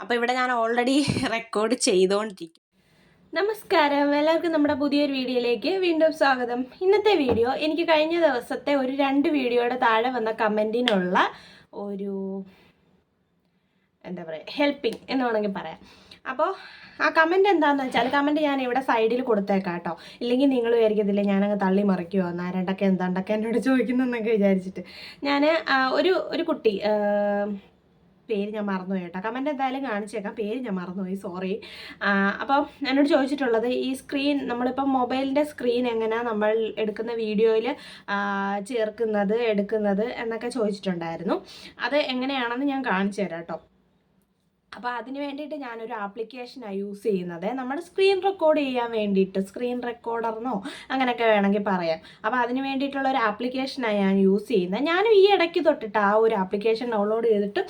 അപ്പോൾ ഇവിടെ ഞാൻ ഓൾറെഡി റെക്കോർഡ് ചെയ്തുകൊണ്ടിരിക്കും നമസ്കാരം. എല്ലാവർക്കും നമ്മുടെ പുതിയൊരു വീഡിയോയിലേക്ക് വീണ്ടും സ്വാഗതം. ഇന്നത്തെ വീഡിയോ എനിക്ക് കഴിഞ്ഞ ദിവസത്തെ ഒരു രണ്ട് വീഡിയോയുടെ താഴെ വന്ന കമന്റിനുള്ള ഒരു എന്താ പറയുക ഹെൽപ്പിംഗ് എന്ന് വേണമെങ്കിൽ പറയാം. അപ്പോൾ ആ കമന്റ് എന്താണെന്ന് വെച്ചാൽ കമന്റ് ഞാൻ ഇവിടെ സൈഡിൽ കൊടുത്തേക്കാം കേട്ടോ. ഇല്ലെങ്കിൽ നിങ്ങൾ വിചാരിക്കത്തില്ല ഞാനങ്ങ് തള്ളി മറിക്കുമോ നാരണ്ടൊക്കെ എന്താണ്ടൊക്കെ എന്നോട് ചോദിക്കുന്നതെന്നൊക്കെ വിചാരിച്ചിട്ട്. ഞാൻ ഒരു ഒരു കുട്ടി പേര് ഞാൻ മറന്നുപോയി കേട്ടോ. കമന്റ് എന്തായാലും കാണിച്ചേക്കാം. പേര് ഞാൻ മറന്നുപോയി. സോറി അപ്പോൾ എന്നോട് ചോദിച്ചിട്ടുള്ളത് ഈ സ്ക്രീൻ നമ്മളിപ്പം മൊബൈലിന്റെ സ്ക്രീൻ എങ്ങനെയാണ് നമ്മൾ എടുക്കുന്ന വീഡിയോയിൽ ചേർക്കുന്നത് എടുക്കുന്നത് എന്നൊക്കെ ചോദിച്ചിട്ടുണ്ടായിരുന്നു. അത് എങ്ങനെയാണെന്ന് ഞാൻ കാണിച്ചു തരാം കേട്ടോ. അപ്പോൾ അതിന് വേണ്ടിയിട്ട് ഞാനൊരു ആപ്ലിക്കേഷനാണ് യൂസ് ചെയ്യുന്നത്. നമ്മൾ സ്ക്രീൻ റെക്കോർഡ് ചെയ്യാൻ വേണ്ടിയിട്ട് സ്ക്രീൻ റെക്കോർഡർന്നോ അങ്ങനെയൊക്കെ വേണമെങ്കിൽ പറയാം. അപ്പോൾ അതിന് വേണ്ടിയിട്ടുള്ള ഒരു ആപ്ലിക്കേഷനാണ് ഞാൻ യൂസ് ചെയ്യുന്നത്. ഞാനും ഈ ഇടയ്ക്ക് തൊട്ടിട്ട് ആ ഒരു ആപ്ലിക്കേഷൻ ഡൗൺലോഡ് ചെയ്തിട്ട്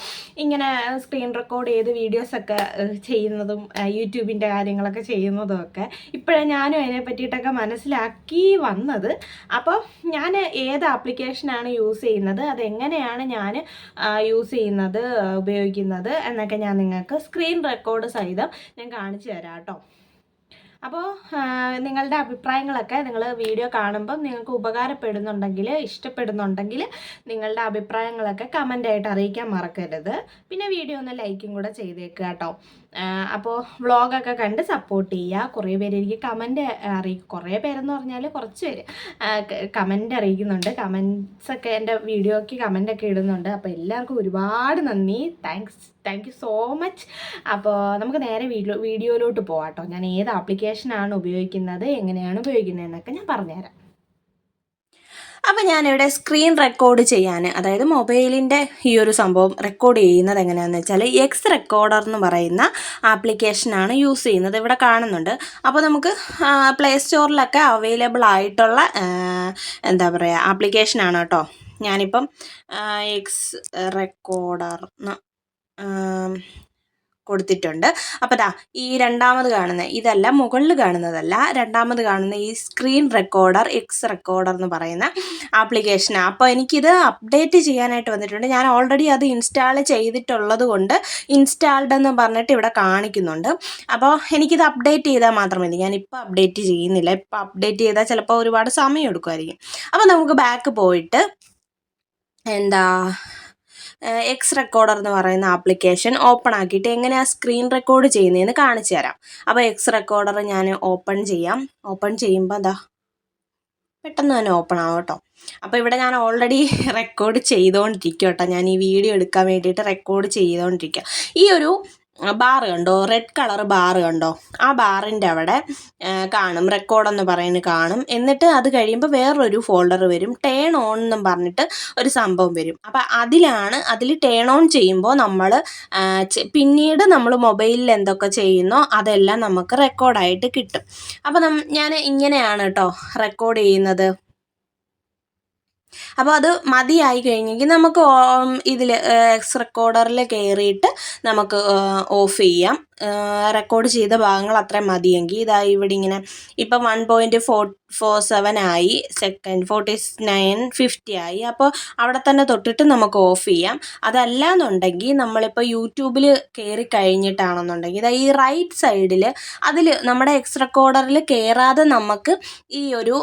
ഇങ്ങനെ സ്ക്രീൻ റെക്കോർഡ് ചെയ്ത് വീഡിയോസൊക്കെ ചെയ്യുന്നതും യൂട്യൂബിന്റെ കാര്യങ്ങളൊക്കെ ചെയ്യുന്നതും ഒക്കെ ഇപ്പോഴാണ് ഞാനും അതിനെ പറ്റിയിട്ടൊക്കെ മനസ്സിലാക്കി വന്നത്. അപ്പോൾ ഞാൻ ഏത് ആപ്ലിക്കേഷനാണ് യൂസ് ചെയ്യുന്നത് അതെങ്ങനെയാണ് ഞാൻ യൂസ് ചെയ്യുന്നത് ഉപയോഗിക്കുന്നത് എന്നൊക്കെ ഞാൻ നിങ്ങൾക്ക് സ്ക്രീൻ റെക്കോർഡ് സഹിതം ഞാൻ കാണിച്ചു തരാം കേട്ടോ. അപ്പോൾ നിങ്ങളുടെ അഭിപ്രായങ്ങളൊക്കെ നിങ്ങൾ വീഡിയോ കാണുമ്പം നിങ്ങൾക്ക് ഉപകാരപ്പെടുന്നുണ്ടെങ്കിൽ ഇഷ്ടപ്പെടുന്നുണ്ടെങ്കിൽ നിങ്ങളുടെ അഭിപ്രായങ്ങളൊക്കെ കമന്റായിട്ട് അറിയിക്കാൻ മറക്കരുത്. പിന്നെ വീഡിയോ ഒന്ന് ലൈക്കും കൂടെ ചെയ്തേക്കുക കേട്ടോ. അപ്പോൾ വ്ളോഗൊക്കെ കണ്ട് സപ്പോർട്ട് ചെയ്യുക കുറേ പേര് എനിക്ക് കമന്റ് അറിയിക്കും കുറേ പേരെന്ന് പറഞ്ഞാൽ കുറച്ച് പേര് കമന്റ് അറിയിക്കുന്നുണ്ട്. കമൻസ് ഒക്കെ എന്റെ വീഡിയോയ്ക്ക് കമന്റ് ഒക്കെ ഇടുന്നുണ്ട്. അപ്പോൾ എല്ലാവർക്കും ഒരുപാട് നന്ദി. Thanks thank you so much അപ്പോൾ നമുക്ക് നേരെ വീഡിയോ വീഡിയോയിലോട്ട് പോകാം കേട്ടോ ഞാൻ ഏത് ആപ്ലിക്കേഷനാണ് ഉപയോഗിക്കുന്നത് എങ്ങനെയാണ് ഉപയോഗിക്കുന്നത് എന്നൊക്കെ ഞാൻ പറഞ്ഞുതരാം. അപ്പോൾ ഞാനിവിടെ സ്ക്രീൻ റെക്കോർഡ് ചെയ്യാൻ അതായത് മൊബൈലിന്റെ ഈ ഒരു സംഭവം റെക്കോർഡ് ചെയ്യുന്നത് എങ്ങനെയാണെന്ന് വെച്ചാൽ എക്സ് റെക്കോർഡർ എന്ന് പറയുന്ന ആപ്ലിക്കേഷനാണ് യൂസ് ചെയ്യുന്നത് ഇവിടെ കാണുന്നുണ്ട്. അപ്പോൾ നമുക്ക് പ്ലേ സ്റ്റോറിലൊക്കെ അവൈലബിൾ ആയിട്ടുള്ള എന്താ പറയുക ആപ്ലിക്കേഷനാണ് കേട്ടോ. ഞാനിപ്പം എക്സ് റെക്കോർഡർ കൊടുത്തിട്ടുണ്ട്. അപ്പോൾ ദാ ഈ രണ്ടാമത് കാണുന്ന ഇതല്ല മുകളിൽ കാണുന്നതല്ല രണ്ടാമത് കാണുന്ന ഈ സ്ക്രീൻ റെക്കോർഡർ എക്സ് റെക്കോർഡർ എന്ന് പറയുന്ന ആപ്ലിക്കേഷനാണ് അപ്പോൾ എനിക്കിത് അപ്ഡേറ്റ് ചെയ്യാനായിട്ട് വന്നിട്ടുണ്ട്. ഞാൻ ഓൾറെഡി അത് ഇൻസ്റ്റാൾ ചെയ്തിട്ടുള്ളത് കൊണ്ട് ഇൻസ്റ്റാൾഡ് എന്ന് പറഞ്ഞിട്ട് ഇവിടെ കാണിക്കുന്നുണ്ട്. അപ്പോൾ എനിക്കിത് അപ്ഡേറ്റ് ചെയ്താൽ മാത്രം മതി. ഞാനിപ്പോൾ അപ്ഡേറ്റ് ചെയ്യുന്നില്ല. ഇപ്പോൾ അപ്ഡേറ്റ് ചെയ്താൽ ചിലപ്പോൾ ഒരുപാട് സമയം എടുക്കുമായിരിക്കും. അപ്പോൾ നമുക്ക് ബാക്ക് പോയിട്ട് എന്താ എക്സ് റെക്കോർഡർ എന്ന് പറയുന്ന ആപ്ലിക്കേഷൻ ഓപ്പൺ ആക്കിയിട്ട് എങ്ങനെയാണ് സ്ക്രീൻ റെക്കോർഡ് ചെയ്യുന്നതെന്ന് കാണിച്ചു തരാം. അപ്പോൾ എക്സ് റെക്കോർഡർ ഞാൻ ഓപ്പൺ ചെയ്യാം. ഓപ്പൺ ചെയ്യുമ്പോൾ എന്താ പെട്ടെന്ന് തന്നെ ഓപ്പൺ ആവും കേട്ടോ. അപ്പോൾ ഇവിടെ ഞാൻ ഓൾറെഡി റെക്കോർഡ് ചെയ്തുകൊണ്ടിരിക്കും കേട്ടോ. ഞാൻ ഈ വീഡിയോ എടുക്കാൻ വേണ്ടിയിട്ട് റെക്കോർഡ് ചെയ്തുകൊണ്ടിരിക്കുക ഈ ഒരു ബാർ കണ്ടോ? റെഡ് കളർ ബാർ കണ്ടോ? ആ ബാറിന്റെ അവിടെ കാണും. റെക്കോർഡ് എന്ന് പറയുന്നത് കാണും. എന്നിട്ട് അത് കഴിയുമ്പോൾ വേറൊരു ഫോൾഡർ വരും. ടേൺ ഓൺ എന്നും പറഞ്ഞിട്ട് ഒരു സംഭവം വരും. അപ്പം അതിലാണ് അതിൽ ടേൺ ഓൺ ചെയ്യുമ്പോൾ നമ്മൾ പിന്നീട് നമ്മൾ മൊബൈലിൽ എന്തൊക്കെ ചെയ്യുന്നോ അതെല്ലാം നമുക്ക് റെക്കോർഡായിട്ട് കിട്ടും. അപ്പം ഞാൻ ഇങ്ങനെയാണ് കേട്ടോ റെക്കോർഡ് ചെയ്യുന്നത്. അപ്പോൾ അത് മതിയായി കഴിഞ്ഞെങ്കിൽ നമുക്ക് ഇതിൽ എക്സ് റെക്കോർഡറിൽ കയറിയിട്ട് നമുക്ക് ഓഫ് ചെയ്യാം. റെക്കോർഡ് ചെയ്ത ഭാഗങ്ങൾ അത്രയും മതിയെങ്കിൽ ഇതാ ഇവിടെ ഇങ്ങനെ ഇപ്പം one point four four seven ആയി സെക്കൻഡ് ഫോർട്ടി നയൻ ഫിഫ്റ്റി ആയി. അപ്പോൾ അവിടെ തന്നെ തൊട്ടിട്ട് നമുക്ക് ഓഫ് ചെയ്യാം. അതല്ല എന്നുണ്ടെങ്കിൽ നമ്മളിപ്പോൾ യൂട്യൂബിൽ കയറി കഴിഞ്ഞിട്ടാണെന്നുണ്ടെങ്കിൽ ഇതാ ഈ റൈറ്റ് സൈഡിൽ അതിൽ നമ്മുടെ എക്സ് റെക്കോർഡറിൽ കയറാതെ നമുക്ക് ഈ ഒരു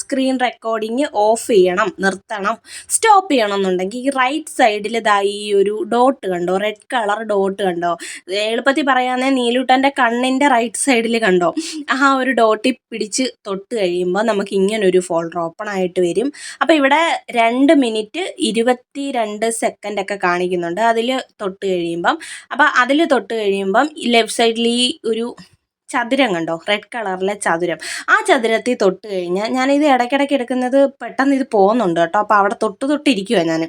സ്ക്രീൻ റെക്കോർഡിങ് ഓഫ് ചെയ്യണം നിർത്തണം സ്റ്റോപ്പ് ചെയ്യണം എന്നുണ്ടെങ്കിൽ ഈ റൈറ്റ് സൈഡിൽ ഇതാ ഈ ഒരു ഡോട്ട് കണ്ടോ? റെഡ് കളർ ഡോട്ട് കണ്ടോ? എളുപ്പത്തിൽ പറയാന്നേ നീലൂട്ടന്റെ കണ്ണിന്റെ റൈറ്റ് സൈഡിൽ കണ്ടോ? ആ ഒരു ഡോട്ടിൽ പിടിച്ച് തൊട്ട് കഴിയുമ്പോൾ നമുക്ക് ഇങ്ങനൊരു ഫോൾഡർ ഓപ്പൺ ആയിട്ട് വരും. അപ്പോൾ ഇവിടെ രണ്ട് മിനിറ്റ് ഇരുപത്തി രണ്ട് സെക്കൻഡ് ഒക്കെ കാണിക്കുന്നുണ്ട്. അതിൽ തൊട്ട് കഴിയുമ്പം അപ്പോൾ അതിൽ തൊട്ട് കഴിയുമ്പം ലെഫ്റ്റ് സൈഡിൽ ഈ ഒരു ചതുരം കണ്ടോ? റെഡ് കളറിലെ ചതുരം. ആ ചതുരത്തിൽ തൊട്ട് കഴിഞ്ഞാൽ ഞാനിത് ഇടയ്ക്കിടയ്ക്ക് എടുക്കുന്നത് പെട്ടെന്ന് ഇത് പോകുന്നുണ്ട് കേട്ടോ. അപ്പോൾ അവിടെ തൊട്ട് തൊട്ടിരിക്കുവാണ് ഞാൻ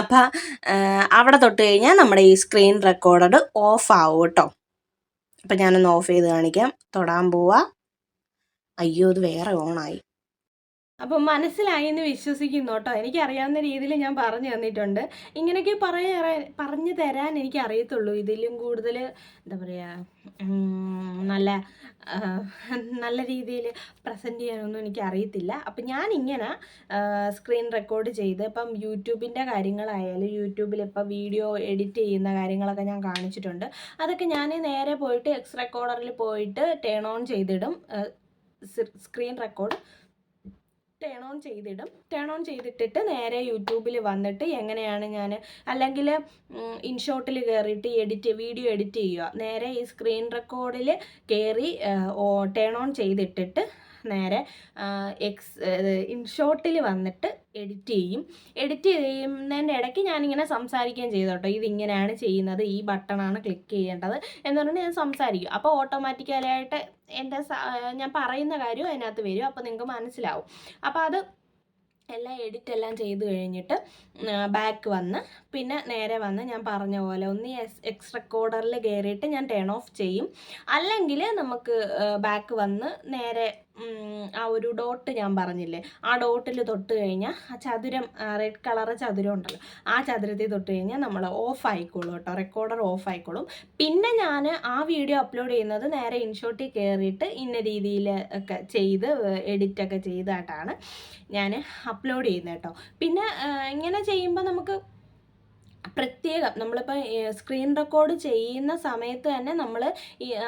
അപ്പം അവിടെ തൊട്ട് കഴിഞ്ഞാൽ നമ്മുടെ ഈ സ്ക്രീൻ റെക്കോർഡ് ഓഫ് ആവും കേട്ടോ. അപ്പം ഞാനൊന്ന് ഓഫ് ചെയ്ത് കാണിക്കാം. തൊടാൻ പോവാ. അയ്യോ ഇത് വേറെ ഓണായി അപ്പം മനസ്സിലായി എന്ന് വിശ്വസിക്കുന്നു കേട്ടോ. എനിക്കറിയാവുന്ന രീതിയിൽ ഞാൻ പറഞ്ഞു തന്നിട്ടുണ്ട്. ഇങ്ങനെയൊക്കെ പറയാൻ പറഞ്ഞു തരാൻ എനിക്ക് അറിയത്തുള്ളൂ ഇതിലും കൂടുതൽ എന്താ പറയുക നല്ല നല്ല രീതിയിൽ പ്രസന്റ് ചെയ്യാനൊന്നും എനിക്ക് അറിയത്തില്ല അപ്പം ഞാൻ ഇങ്ങനെ സ്ക്രീൻ റെക്കോർഡ് ചെയ്ത് ഇപ്പം യൂട്യൂബിന്റെ കാര്യങ്ങളായാലും യൂട്യൂബിൽ ഇപ്പം വീഡിയോ എഡിറ്റ് ചെയ്യുന്ന കാര്യങ്ങളൊക്കെ ഞാൻ കാണിച്ചിട്ടുണ്ട്. അതൊക്കെ ഞാൻ നേരെ പോയിട്ട് എക്സ് റെക്കോർഡറിൽ പോയിട്ട് ടേൺ ഓൺ ചെയ്തിടും. സ്ക്രീൻ റെക്കോർഡ് ടേൺ ഓൺ ചെയ്തിടും. ടേൺ ഓൺ ചെയ്തിട്ടിട്ട് നേരെ യൂട്യൂബിൽ വന്നിട്ട് എങ്ങനെയാണ് ഞാൻ അല്ലെങ്കിൽ ഇൻഷോട്ടിൽ കയറിയിട്ട് എഡിറ്റ് വീഡിയോ എഡിറ്റ് ചെയ്യുക. നേരെ ഈ സ്ക്രീൻ റെക്കോർഡിൽ കയറി ടേൺ ഓൺ ചെയ്തിട്ടിട്ട് നേരെ എക്സ് ഇൻ ഷോർട്ടിൽ വന്നിട്ട് എഡിറ്റ് ചെയ്യും. എഡിറ്റ് ചെയ്യുന്നതിന്റെ ഇടയ്ക്ക് ഞാനിങ്ങനെ സംസാരിക്കുകയും ചെയ്തു കേട്ടോ ഇതിങ്ങനെയാണ് ചെയ്യുന്നത് ഈ ബട്ടണാണ് ക്ലിക്ക് ചെയ്യേണ്ടത് എന്ന് പറഞ്ഞിട്ട് ഞാൻ സംസാരിക്കും. അപ്പോൾ ഓട്ടോമാറ്റിക്കലായിട്ട് എന്റെ ഞാൻ പറയുന്ന കാര്യം അതിനകത്ത് വരും. അപ്പോൾ നിങ്ങൾക്ക് മനസ്സിലാവും. അപ്പോൾ അത് എല്ലാം എഡിറ്റ് എല്ലാം ചെയ്ത് കഴിഞ്ഞിട്ട് ബാക്ക് വന്ന് പിന്നെ നേരെ വന്ന് ഞാൻ പറഞ്ഞ പോലെ ഒന്ന് എസ് എക്സ് റെക്കോർഡറിൽ കയറിയിട്ട് ഞാൻ ടേൺ ഓഫ് ചെയ്യും. അല്ലെങ്കിൽ നമുക്ക് ബാക്ക് വന്ന് നേരെ ആ ഒരു ഡോട്ട് ഞാൻ പറഞ്ഞില്ലേ? ആ ഡോട്ടിൽ തൊട്ട് കഴിഞ്ഞാൽ ആ ചതുരം റെഡ് കളർ ചതുരം ഉണ്ടല്ലോ ആ ചതുരത്തിൽ തൊട്ട് കഴിഞ്ഞാൽ നമ്മൾ ഓഫ് ആയിക്കോളും കേട്ടോ റെക്കോർഡർ ഓഫ് ആയിക്കോളും. പിന്നെ ഞാൻ ആ വീഡിയോ അപ്ലോഡ് ചെയ്യുന്നത് നേരെ ഇൻഷോട്ടിൽ കയറിയിട്ട് ഇന്ന രീതിയിൽ ഒക്കെ ചെയ്ത് എഡിറ്റൊക്കെ ചെയ്തായിട്ടാണ് ഞാൻ അപ്ലോഡ് ചെയ്യുന്നത് കേട്ടോ. പിന്നെ ഇങ്ങനെ ചെയ്യുമ്പോൾ നമുക്ക് പ്രത്യേകം നമ്മളിപ്പോൾ സ്ക്രീൻ റെക്കോർഡ് ചെയ്യുന്ന സമയത്ത് തന്നെ നമ്മൾ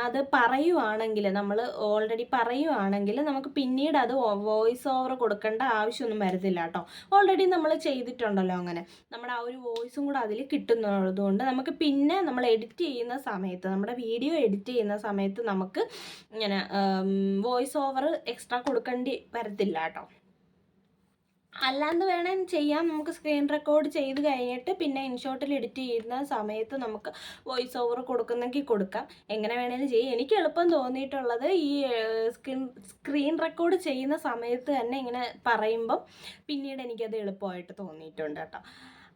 അത് പറയുവാണെങ്കിൽ നമ്മൾ ഓൾറെഡി പറയുവാണെങ്കിൽ നമുക്ക് പിന്നീട് അത് വോയിസ് ഓവർ കൊടുക്കേണ്ട ആവശ്യമൊന്നും വരത്തില്ല കേട്ടോ. ഓൾറെഡി നമ്മൾ ചെയ്തിട്ടുണ്ടല്ലോ അങ്ങനെ. നമ്മുടെ ആ ഒരു വോയിസും കൂടെ അതിൽ കിട്ടുന്നതുകൊണ്ട് നമുക്ക് പിന്നെ നമ്മൾ എഡിറ്റ് ചെയ്യുന്ന സമയത്ത് നമ്മുടെ വീഡിയോ എഡിറ്റ് ചെയ്യുന്ന സമയത്ത് നമുക്ക് ഇങ്ങനെ വോയിസ് ഓവർ എക്സ്ട്രാ കൊടുക്കേണ്ടി വരത്തില്ല കേട്ടോ. അല്ലാണ്ട് വേണം ചെയ്യാം. നമുക്ക് സ്ക്രീൻ റെക്കോർഡ് ചെയ്ത് കഴിഞ്ഞിട്ട് പിന്നെ ഇൻഷോട്ടിൽ എഡിറ്റ് ചെയ്യുന്ന സമയത്ത് നമുക്ക് വോയിസ് ഓവർ കൊടുക്കുന്നെങ്കിൽ കൊടുക്കാം. എങ്ങനെ വേണേലും ചെയ്യാം. എനിക്ക് എളുപ്പം തോന്നിയിട്ടുള്ളത് ഈ സ്ക്രീൻ സ്ക്രീൻ റെക്കോർഡ് ചെയ്യുന്ന സമയത്ത് തന്നെ ഇങ്ങനെ പറയുമ്പം പിന്നീട് എനിക്കത് എളുപ്പമായിട്ട് തോന്നിയിട്ടുണ്ട് കേട്ടോ.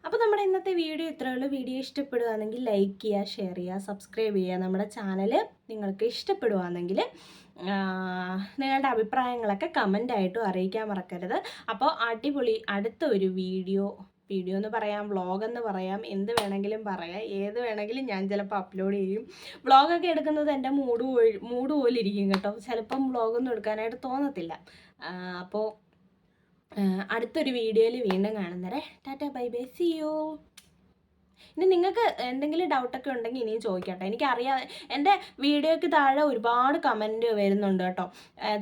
അപ്പോൾ നമ്മുടെ ഇന്നത്തെ വീഡിയോ ഇത്രയേ ഉള്ളൂ. വീഡിയോ ഇഷ്ടപ്പെടുകയാണെങ്കിൽ ലൈക്ക് ചെയ്യുക ഷെയർ ചെയ്യുക സബ്സ്ക്രൈബ് ചെയ്യുക. നമ്മുടെ ചാനൽ നിങ്ങൾക്ക് ഇഷ്ടപ്പെടുകയാണെങ്കിൽ നിങ്ങളുടെ അഭിപ്രായങ്ങളൊക്കെ കമന്റ് ആയിട്ടും അറിയിക്കാൻ മറക്കരുത്. അപ്പോൾ അടിപൊളി അടുത്ത ഒരു വീഡിയോ വീഡിയോ എന്ന് പറയാം വ്ളോഗ് എന്ന് പറയാം എന്ത് വേണമെങ്കിലും പറയാം ഏത് വേണമെങ്കിലും ഞാൻ ചിലപ്പോൾ അപ്ലോഡ് ചെയ്യും. വ്ളോഗൊക്കെ എടുക്കുന്നത് എന്റെ മൂഡ് മൂഡ് പോലെ ഇരിക്കും കേട്ടോ. ചിലപ്പം വ്ളോഗൊന്നും എടുക്കാനായിട്ട് തോന്നത്തില്ല. അപ്പോൾ അടുത്തൊരു വീഡിയോയിൽ വീണ്ടും കാണുന്നവരെ tata bye bye see you ഇനി നിങ്ങൾക്ക് എന്തെങ്കിലും ഡൗട്ടൊക്കെ ഉണ്ടെങ്കിൽ ഇനിയും ചോദിക്കട്ടെ. എനിക്കറിയാം എന്റെ വീഡിയോയ്ക്ക് താഴെ ഒരുപാട് കമന്റ് വരുന്നുണ്ട് കേട്ടോ.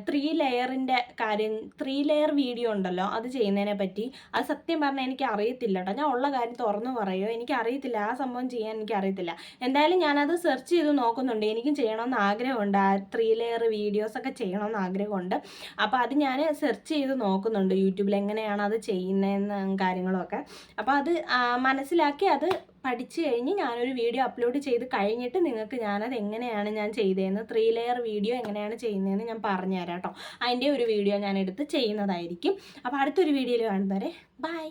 ത്രീ ലെയറിന്റെ കാര്യം ത്രീ ലെയർ വീഡിയോ ഉണ്ടല്ലോ അത് ചെയ്യുന്നതിനെ പറ്റി. അത് സത്യം പറഞ്ഞാൽ എനിക്ക് അറിയത്തില്ല കേട്ടോ. ഞാൻ ഉള്ള കാര്യം തുറന്നു പറയുമോ എനിക്ക് അറിയത്തില്ല ആ സംഭവം ചെയ്യാൻ എനിക്ക് അറിയത്തില്ല എന്തായാലും ഞാനത് സെർച്ച് ചെയ്ത് നോക്കുന്നുണ്ട്. എനിക്കും ചെയ്യണമെന്ന് ആഗ്രഹമുണ്ട്. ആ ത്രീ ലെയർ വീഡിയോസൊക്കെ ചെയ്യണമെന്ന് ആഗ്രഹമുണ്ട്. അപ്പോൾ അത് ഞാൻ സെർച്ച് ചെയ്ത് നോക്കുന്നുണ്ട്. യൂട്യൂബിൽ എങ്ങനെയാണ് അത് ചെയ്യുന്നതെന്ന് കാര്യങ്ങളൊക്കെ. അപ്പോൾ അത് മനസ്സിലാക്കി അത് പഠിച്ചു കഴിഞ്ഞ് ഞാനൊരു വീഡിയോ അപ്ലോഡ് ചെയ്ത് കഴിഞ്ഞിട്ട് നിങ്ങൾക്ക് ഞാനത് എങ്ങനെയാണ് ഞാൻ ചെയ്തതെന്ന് ത്രീ ലെയർ വീഡിയോ എങ്ങനെയാണ് ചെയ്യുന്നതെന്ന് ഞാൻ പറഞ്ഞുതരാം കേട്ടോ. അതിന്റെ ഒരു വീഡിയോ ഞാൻ എടുത്ത് ചെയ്യുന്നതായിരിക്കും. അപ്പോൾ അടുത്തൊരു വീഡിയോയിൽ കാണുന്നവരെ ബൈ